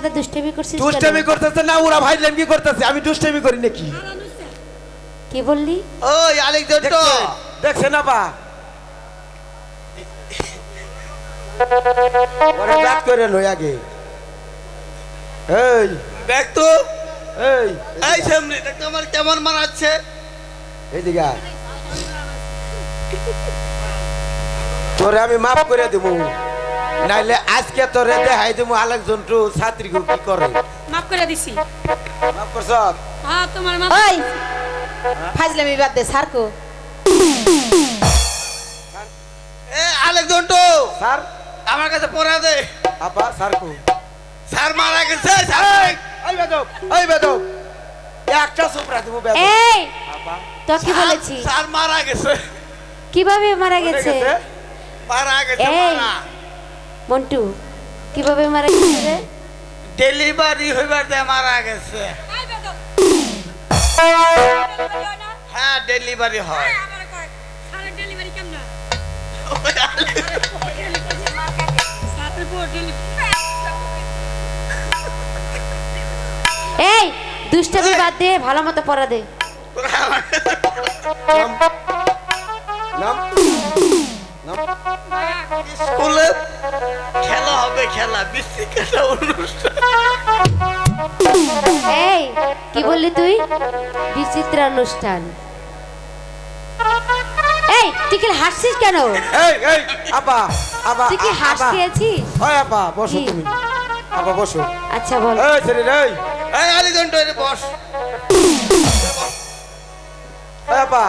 সাথে দুষ্টামি করছিস দুষ্টামি করতেছে না ওরা ভাইলেন কি করতেছে? আমি দুষ্টামি করি নাকি? কি বললি? ওই? দেখছেন? আপা? ওরা ব্যাক করে লই আগে। এই। দেখ তো? এই। এই সামনে দেখ আমার কেমন মানাচ্ছে এইদিকে আয়। তোরে আমি মাফ করে দেব। নাইলে আজকে তোরে দেখাই দেবো আলেক জন্তু ছাত্রী কি করে? মাফ করে দিছি। মাফ করছ? হ্যাঁ তোমার মাফ ওই ফাজলামি বাদ দে সারকো এ আলেকজান্ডার স্যার? আমার কাছে পড়া দে। আপা স্যার কো? স্যার মারা গেছে স্যার। এই বেদব এই বেদব। একটা সুপরা দেবো বেদব। এই আপা তো কি বলেছি। স্যার মারা গেছে। কীভাবে মারা গেছে? গেছে? মারা গেছে মারা। মন্টু কীভাবে মারা গেছে? ডেলিভারি হইবার দে মারা গেছে। হ্যাঁ ডেলিভারি হয়। ডেলিভারি এই দুষ্টামি বাদ দে ভালো মতো পড়া দে। নাম নাম স্কুলে হবে খেলা বৃষ্টি খেলা অনুষ্ঠান। এই কি বললি তুই? বিচিত্র অনুষ্ঠান এই তুই কি হাসছিস কেন? এই এই আপা আপা তুই কি হাস। খেয়েছিস? ওই আপা বসো কি? তুমি। আপা বসো। আচ্ছা বল। এই ছেলে এই। এই আলেকজান্ডার বস। এই আপা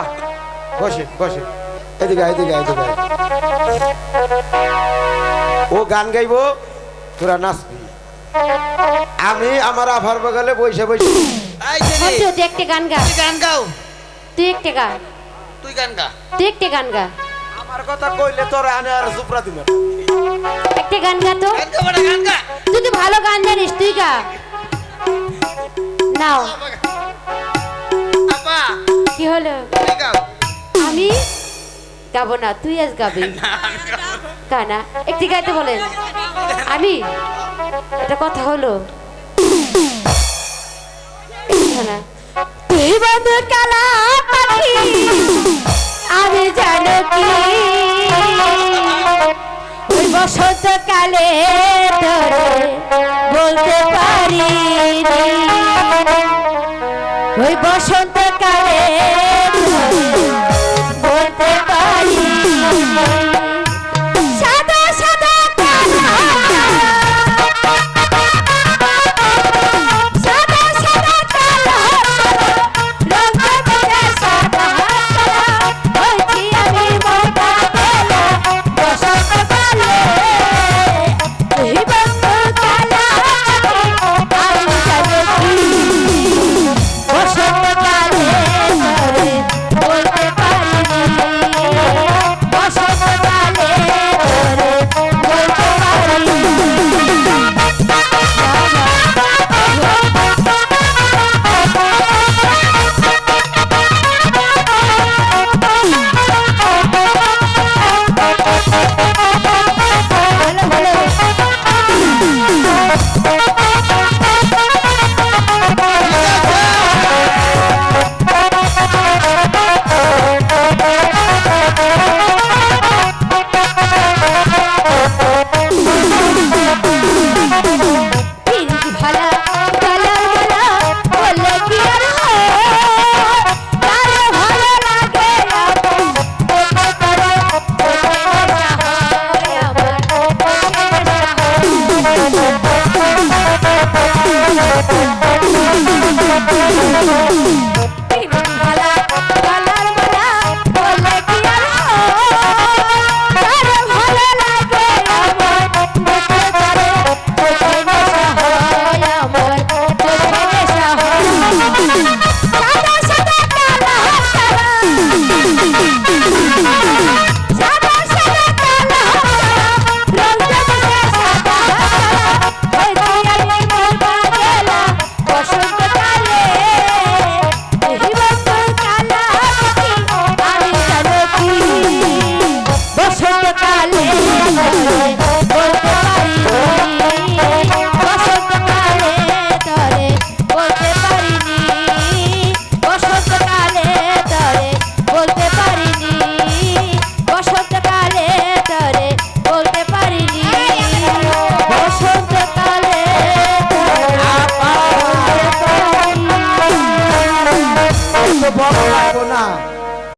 বসে বসে। এদিকে এদিকে এদিকে ও গান গাইবো? তোরা নাচবি। আমি আমার আভার বগলে বসে বসে এই ছেলে তুই একটা গান গা। তুই গান গাও। তুই একটা গা। তুই গান গা। তুই একটা গান গা। আমার কথা কইলে তোরা আনে আর সুপ্রা দিবে একটা গান গা তো। গান গা বড় গান গা। তুই তো ভালো গান জানিস তুই গা। নাও। আপা কি হলো? গাবো না তুই আজ গাবি। গানা একটি গাইতে বলেন। আমি? এটা কথা হলো। তুই বন্ধু কালা পাখি আমি জানো কি। ওই বসন্ত কালে বলতে পারি ওই বসন্ত কালে হয় পিরিত তো বড় লাগবো না।